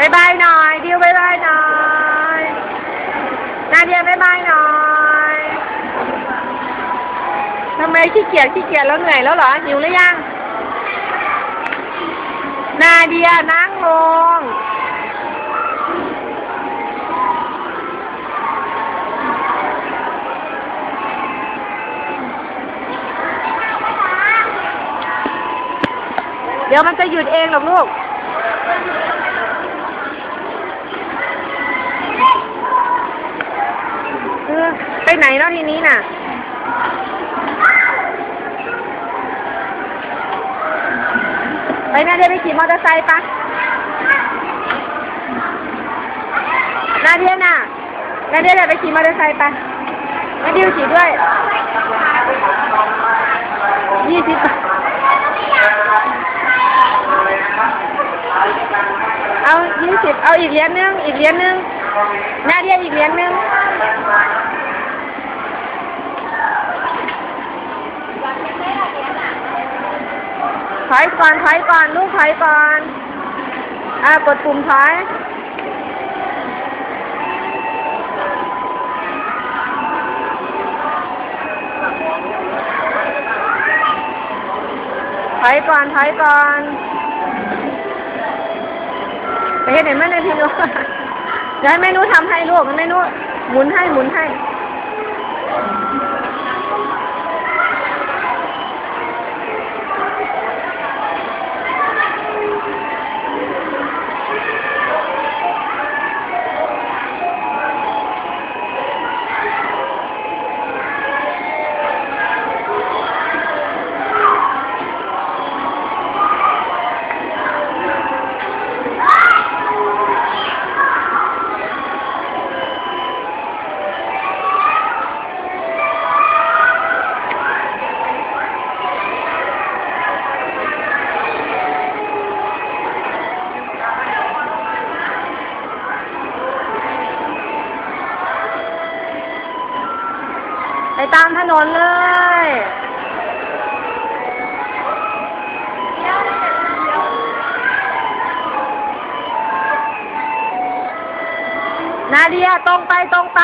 บายบายหน่อยดิวบายบายหน่อยนาเดียบายบายหน่อยทำไมขี้เกียจขี้เกียจแล้วเหนื่อยแล้วเหรอหิวหรือยังนาเดียนั่งลงเดี๋ยวมันจะหยุดเองหรอกลูก ออไปไหนแล้วทีนี้น่ะ ไปนาเดียไปขี่มอเตอร์ไซค์ปะนาเดียน่ะนาเดียเดี๋ยวไปขี่มอเตอร์ไซค์ปะนาเดียขี่ด้วยยี่สิบเอายี่สิบเอาอีกเหรียญนึง อีกเหรียญนึงนาเดียอีกเหรียญนึง ถอยก่อนถอยก่อนลูกถอยก่อน อ่ากดปุ่มถอยถอยก่อนถอยก่อนไปเห็นไหนแม่ในพี่นุ้เดี๋ยวแม่นุ้ทำให้ลูกแม่นุ้หมุนให้หมุนให้ ไปตามถนนเลยนาเดียตรงไปตรงไป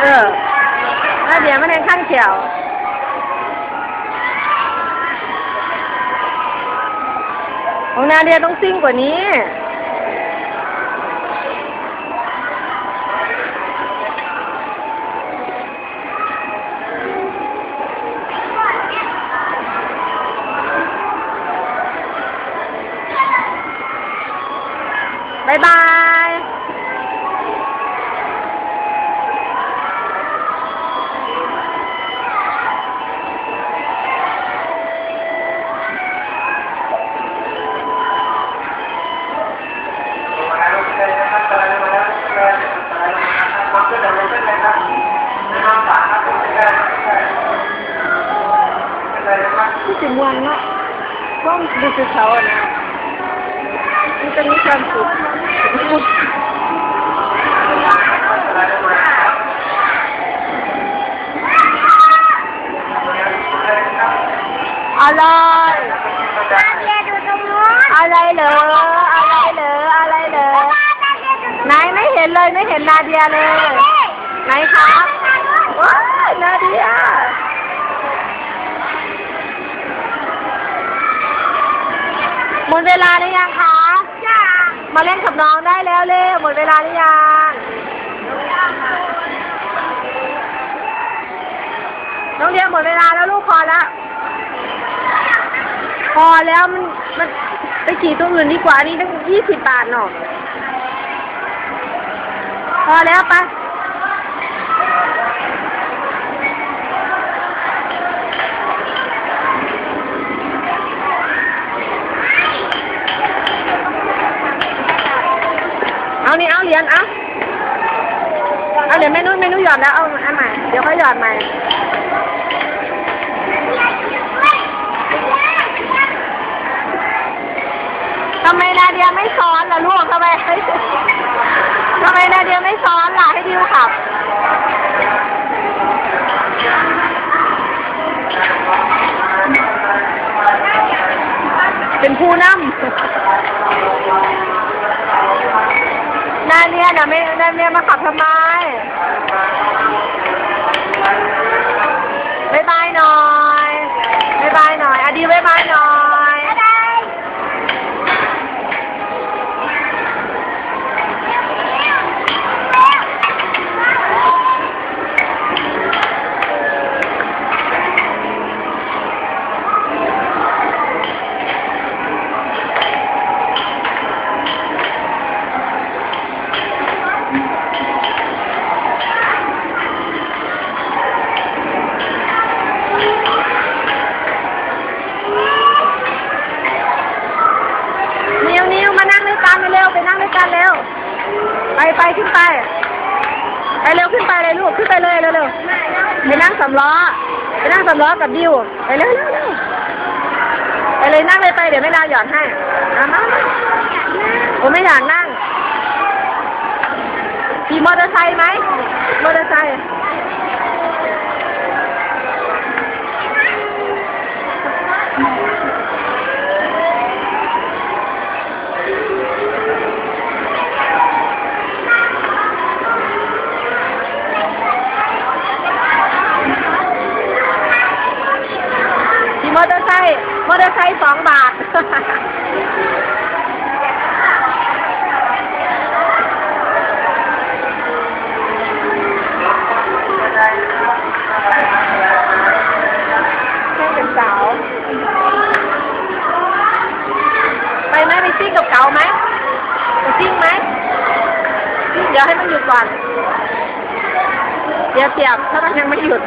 เออนาเดียไม่ได้ข้างเขียว ของนาเดียต้องซิ่งกว่านี้บายบาย ที่สิมวงเนาะว่างดูคือเขาอะนะมันจะมีความ ลาหรือยังคะจ้ามาเล่นกับน้องได้แล้วเร็วหมดเวลาหรือยังน้องเดียหมดเวลาแล้วลูกพอแล้ว พอแล้วมันมันไปขี่ตัวอื่นดีกว่าอันนี้ตั้งยี่สิบบาทเนาะพอแล้วไป ดี๋ยวเขาหยอดใหม่ทำไมนาเดียไม่สอนล่ะลูกทำไมทำไมนาเดียไม่ซ้อนล่ะให้ดิวขับเป็นผู้นำนาเนียนะไม่นาเนียมาขับทำไมบายบายหน่อยบายบาย หน่ เลยเร็วๆไปนั่งสำล้อไปนั่งสำล้อกับดิวไปเร็วๆเร็วไปเลยนั่งเลยไปเดี๋ยวแม่ดาวหยอดให้อามามาผมไม่อยากนั่งขี่มอเตอร์ไซค์ไหมมอเตอร์ไซค์ อเตอร์ไซค์สองบาทแค่เป็นสาวไปไหมไปซิ่งกับเก๋าไหมไปซิ่งไหมซิ่งเดี๋ยวให้มันหยุดก่อนเดี๋ยวเสียบถ้ามันยังไม่หยุด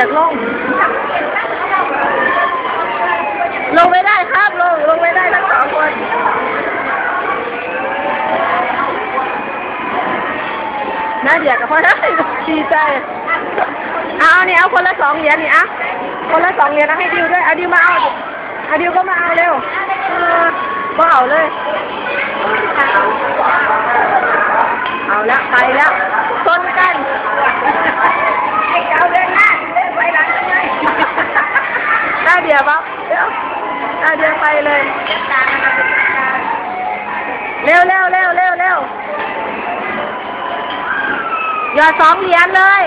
อยากลง ลงไม่ได้ครับ ลง ลงไม่ได้ทั้งสองคนน่าเดียกับพ่อได้ดีใจ เอาเนี่ยเอาคนละสองเหรียญนี่อะคนละสองเหรียญนะให้ดิวด้วยเอาดิวมาเอาเอาดิวก็มาเอาเร็วก็เอาเลย เอาล้วไปแล้วชนกันไอ้เจ้าเดินหน้าเดินไปหลังทำไมน่าเดี ยวปะเดี๋ยวน่าเดียวไปเลยเร็วเร็วเร็วเร็วเร็วอย่าสองเหรียญเลย